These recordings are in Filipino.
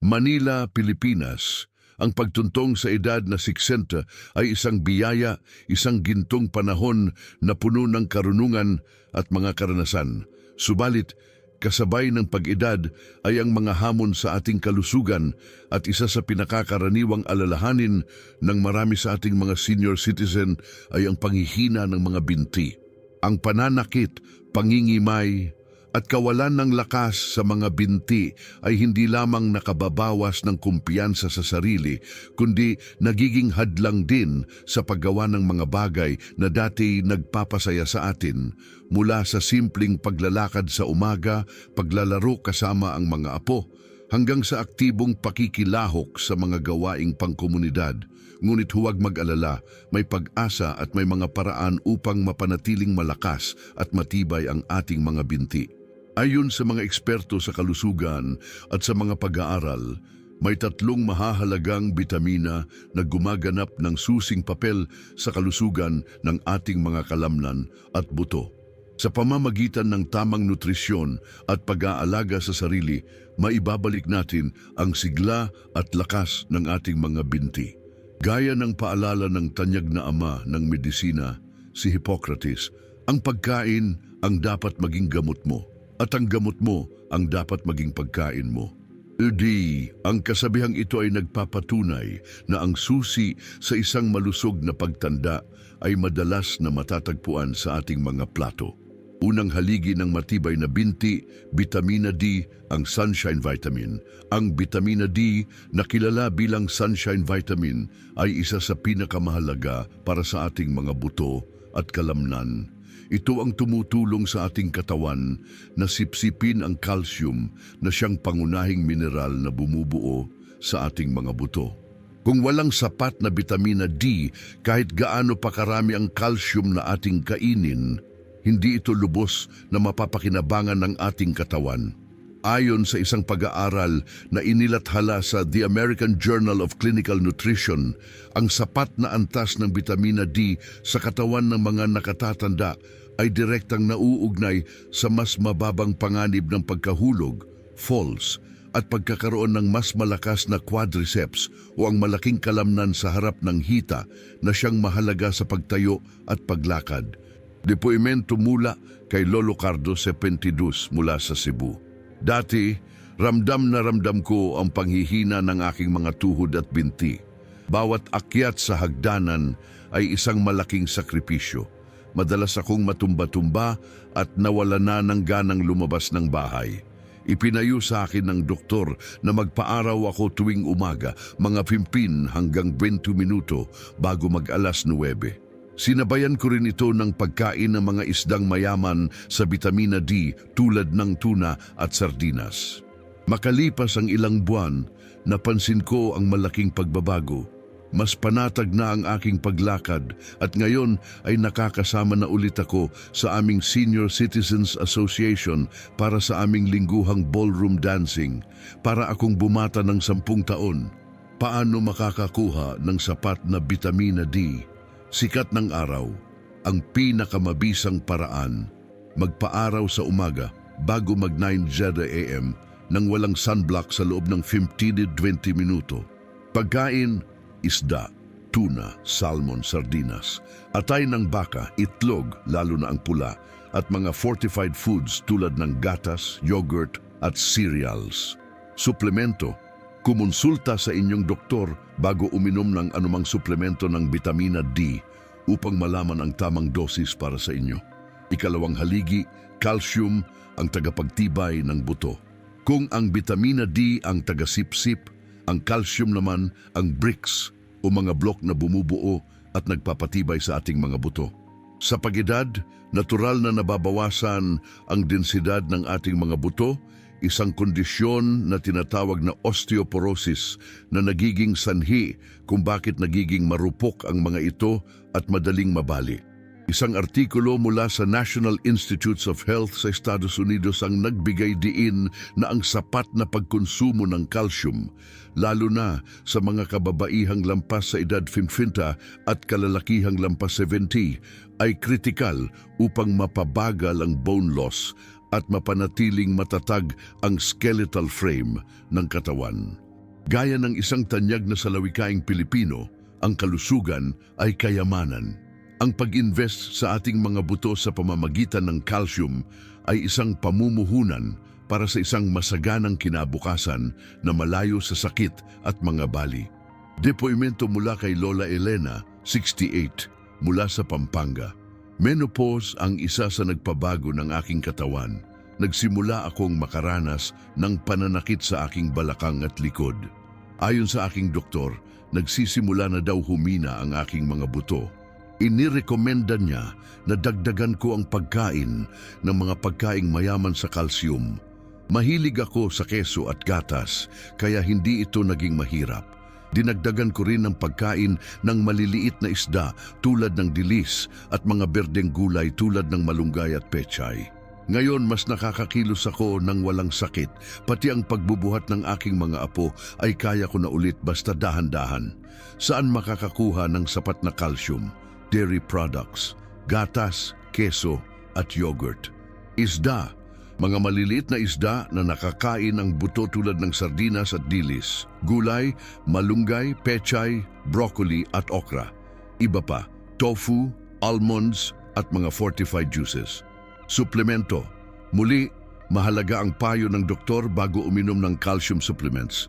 Manila, Pilipinas. Ang pagtuntong sa edad na 60 ay isang biyaya, isang gintong panahon na puno ng karunungan at mga karanasan. Subalit, kasabay ng pag-edad ay ang mga hamon sa ating kalusugan at isa sa pinakakaraniwang alalahanin ng marami sa ating mga senior citizen ay ang panghihina ng mga binti. Ang pananakit, pangingimay, at kawalan ng lakas sa mga binti ay hindi lamang nakababawas ng kumpiyansa sa sarili, kundi nagiging hadlang din sa paggawa ng mga bagay na dati nagpapasaya sa atin, mula sa simpleng paglalakad sa umaga, paglalaro kasama ang mga apo, hanggang sa aktibong pakikilahok sa mga gawaing pangkomunidad. Ngunit huwag mag-alala, may pag-asa at may mga paraan upang mapanatiling malakas at matibay ang ating mga binti. Ayon sa mga eksperto sa kalusugan at sa mga pag-aaral, may tatlong mahahalagang bitamina na gumaganap ng susing papel sa kalusugan ng ating mga kalamnan at buto. Sa pamamagitan ng tamang nutrisyon at pag-aalaga sa sarili, maibabalik natin ang sigla at lakas ng ating mga binti. Gaya ng paalala ng tanyag na ama ng medisina, si Hippocrates, ang pagkain ang dapat maging gamot mo at ang gamot mo ang dapat maging pagkain mo. Edi, ang kasabihang ito ay nagpapatunay na ang susi sa isang malusog na pagtanda ay madalas na matatagpuan sa ating mga plato. Unang haligi ng matibay na binti, vitamina D, ang sunshine vitamin. Ang vitamina D na kilala bilang sunshine vitamin ay isa sa pinakamahalaga para sa ating mga buto at kalamnan. Ito ang tumutulong sa ating katawan na sipsipin ang calcium na siyang pangunahing mineral na bumubuo sa ating mga buto. Kung walang sapat na vitamina D, kahit gaano pa karami ang calcium na ating kainin, hindi ito lubos na mapapakinabangan ng ating katawan. Ayon sa isang pag-aaral na inilathala sa The American Journal of Clinical Nutrition, ang sapat na antas ng vitamina D sa katawan ng mga nakatatanda ay direktang nauugnay sa mas mababang panganib ng pagkahulog, falls, at pagkakaroon ng mas malakas na quadriceps o ang malaking kalamnan sa harap ng hita na siyang mahalaga sa pagtayo at paglakad. Depoimento mula kay Lolo Cardo Sepentidus mula sa Cebu. Dati, ramdam na ramdam ko ang panghihina ng aking mga tuhod at binti. Bawat akyat sa hagdanan ay isang malaking sakripisyo. Madalas akong matumba-tumba at nawala na ng ganang lumabas ng bahay. Ipinayo sa akin ng doktor na magpaaraw ako tuwing umaga, mga 15 hanggang 20 minuto bago mag-alas 9. Sinabayan ko rin ito ng pagkain ng mga isdang mayaman sa vitamina D tulad ng tuna at sardinas. Makalipas ang ilang buwan, napansin ko ang malaking pagbabago. Mas panatag na ang aking paglakad at ngayon ay nakakasama na ulit ako sa aming Senior Citizens Association para sa aming lingguhang ballroom dancing para akong bumata ng sampung taon. Paano makakakuha ng sapat na vitamina D? Sikat ng araw, ang pinakamabisang paraan, magpaaraw sa umaga bago mag 9.00 a.m. nang walang sunblock sa loob ng 15-20 minuto. Pagkain, isda, tuna, salmon, sardinas, atay ng baka, itlog, lalo na ang pula, at mga fortified foods tulad ng gatas, yogurt, at cereals. Suplemento, kumonsulta sa inyong doktor bago uminom ng anumang suplemento ng vitamina D upang malaman ang tamang dosis para sa inyo. Ikalawang haligi, calcium ang tagapagtibay ng buto. Kung ang vitamina D ang tagasipsip, ang calcium naman ang bricks o mga blok na bumubuo at nagpapatibay sa ating mga buto. Sa pagedad, natural na nababawasan ang densidad ng ating mga buto isang kondisyon na tinatawag na osteoporosis na nagiging sanhi kung bakit nagiging marupok ang mga ito at madaling mabali. Isang artikulo mula sa National Institutes of Health sa Estados Unidos ang nagbigay diin na ang sapat na pagkonsumo ng calcium, lalo na sa mga kababaihang lampas sa edad 50 at kalalakihang lampas 70, ay kritikal upang mapabagal ang bone loss at mapanatiling matatag ang skeletal frame ng katawan. Gaya ng isang tanyag na salawikaing Pilipino, ang kalusugan ay kayamanan. Ang pag-invest sa ating mga buto sa pamamagitan ng calcium ay isang pamumuhunan para sa isang masaganang kinabukasan na malayo sa sakit at mga bali. Depoimento mula kay Lola Elena, 68, mula sa Pampanga. Menopause ang isa sa nagpabago ng aking katawan. Nagsimula akong makaranas ng pananakit sa aking balakang at likod. Ayon sa aking doktor, nagsisimula na daw humina ang aking mga buto. Inirekomenda niya na dagdagan ko ang pagkain ng mga pagkaing mayaman sa kalsiyum. Mahilig ako sa keso at gatas, kaya hindi ito naging mahirap. Dinagdagan ko rin ang pagkain ng maliliit na isda tulad ng dilis at mga berdeng gulay tulad ng malunggay at pechay. Ngayon mas nakakakilos ako ng walang sakit, pati ang pagbubuhat ng aking mga apo ay kaya ko na ulit basta dahan-dahan. Saan makakakuha ng sapat na calcium? Dairy products, gatas, keso at yogurt. Isda, mga maliliit na isda na nakakain ng buto tulad ng sardinas at dilis, gulay, malunggay, pechay, broccoli at okra. Iba pa, tofu, almonds at mga fortified juices. Suplemento. Muli, mahalaga ang payo ng doktor bago uminom ng calcium supplements.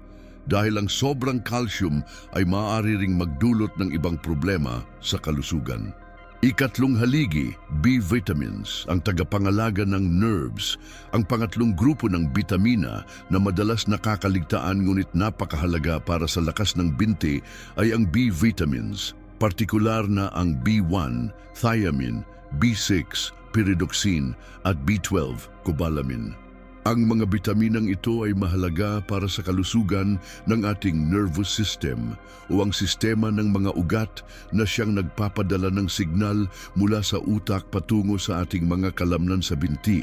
Dahil ang sobrang calcium ay maaari ring magdulot ng ibang problema sa kalusugan. Ikatlong haligi, B vitamins, ang tagapangalaga ng nerves, ang pangatlong grupo ng bitamina na madalas nakakaligtaan ngunit napakahalaga para sa lakas ng binti ay ang B vitamins, partikular na ang B1, thiamine, B6, pyridoxine at B12, cobalamin. Ang mga bitaminang ito ay mahalaga para sa kalusugan ng ating nervous system o ang sistema ng mga ugat na siyang nagpapadala ng signal mula sa utak patungo sa ating mga kalamnan sa binti.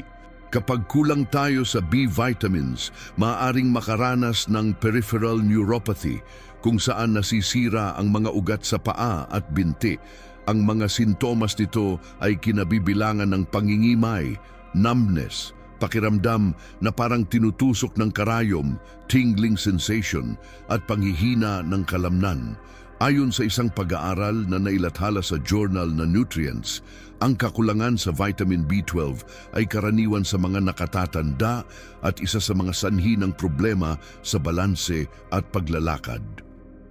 Kapag kulang tayo sa B vitamins, maaaring makaranas ng peripheral neuropathy kung saan nasisira ang mga ugat sa paa at binti. Ang mga sintomas nito ay kinabibilangan ng pangingimay, numbness, pakiramdam na parang tinutusok ng karayom, tingling sensation at panghihina ng kalamnan. Ayon sa isang pag-aaral na nailathala sa journal na Nutrients, ang kakulangan sa vitamin B12 ay karaniwan sa mga nakatatanda at isa sa mga sanhi ng problema sa balanse at paglalakad.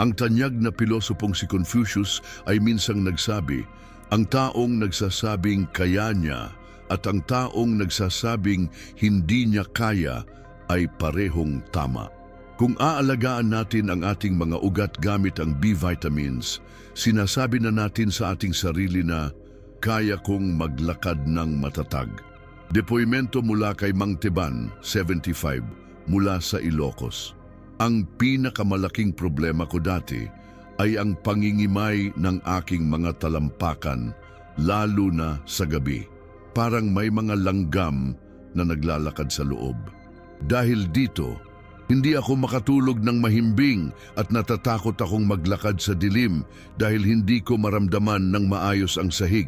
Ang tanyag na pilosopong si Confucius ay minsang nagsabi, ang taong nagsasabing kaya niya at ang taong nagsasabing hindi niya kaya ay parehong tama. Kung aalagaan natin ang ating mga ugat gamit ang B vitamins, sinasabi na natin sa ating sarili na kaya kong maglakad ng matatag. Depoimento mula kay Mang Teban, 75, mula sa Ilocos. Ang pinakamalaking problema ko dati ay ang pangingimay ng aking mga talampakan, lalo na sa gabi. Parang may mga langgam na naglalakad sa loob. Dahil dito, hindi ako makatulog ng mahimbing at natatakot akong maglakad sa dilim dahil hindi ko maramdaman ng maayos ang sahig.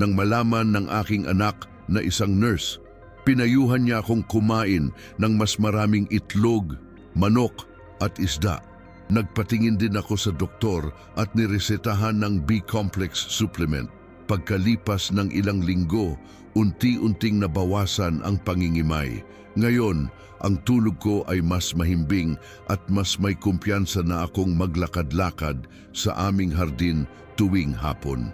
Nang malaman ng aking anak na isang nurse, pinayuhan niya akong kumain ng mas maraming itlog, manok at isda. Nagpatingin din ako sa doktor at niresetahan ng B-complex supplement. Pagkalipas ng ilang linggo, unti-unting nabawasan ang pangingimay. Ngayon, ang tulog ko ay mas mahimbing at mas may kumpiyansa na akong maglakad-lakad sa aming hardin tuwing hapon.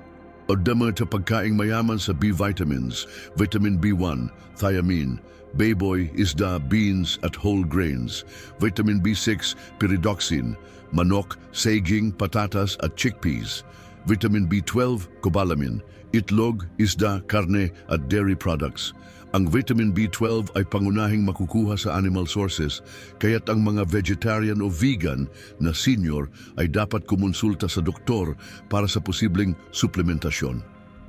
O dama sa pagkaing mayaman sa B vitamins, vitamin B1, thiamine, bayboy, isda, beans at whole grains, vitamin B6, pyridoxine, manok, saging, patatas at chickpeas, vitamin B12, cobalamin, itlog, isda, karne at dairy products. Ang vitamin B12 ay pangunahing makukuha sa animal sources, kaya't ang mga vegetarian o vegan na senior ay dapat kumonsulta sa doktor para sa posibleng suplementasyon.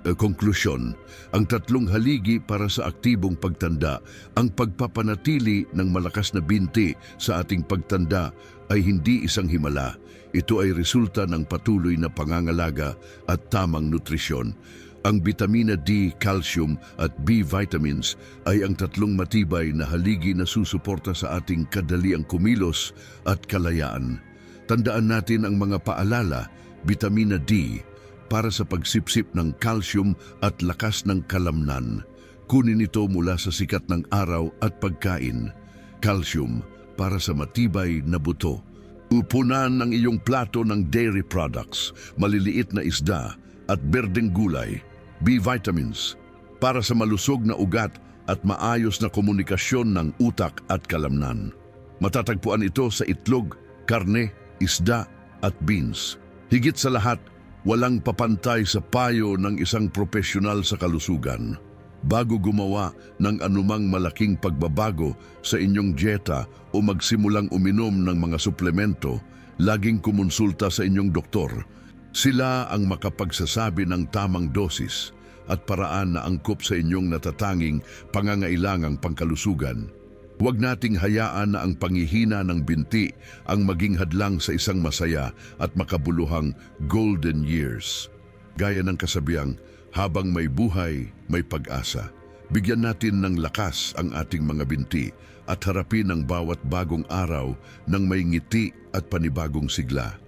E, konklusyon, ang tatlong haligi para sa aktibong pagtanda, ang pagpapanatili ng malakas na binti sa ating pagtanda ay hindi isang himala. Ito ay resulta ng patuloy na pangangalaga at tamang nutrisyon. Ang vitamina D, calcium at B vitamins ay ang tatlong matibay na haligi na susuporta sa ating kadaliang kumilos at kalayaan. Tandaan natin ang mga paalala, vitamina D, para sa pagsipsip ng calcium at lakas ng kalamnan. Kunin ito mula sa sikat ng araw at pagkain. Calcium para sa matibay na buto. Upunan ang iyong plato ng dairy products, maliliit na isda at berdeng gulay, B vitamins, para sa malusog na ugat at maayos na komunikasyon ng utak at kalamnan. Matatagpuan ito sa itlog, karne, isda at beans. Higit sa lahat, walang papantay sa payo ng isang profesional sa kalusugan. Bago gumawa ng anumang malaking pagbabago sa inyong dieta o magsimulang uminom ng mga suplemento, laging kumonsulta sa inyong doktor. Sila ang makapagsasabi ng tamang dosis at paraan na angkop sa inyong natatanging pangangailangang pangkalusugan. Huwag nating hayaan na ang pangihina ng binti ang maging hadlang sa isang masaya at makabuluhang golden years. Gaya ng kasabiang, habang may buhay, may pag-asa. Bigyan natin ng lakas ang ating mga binti at harapin ang bawat bagong araw ng may ngiti at panibagong sigla.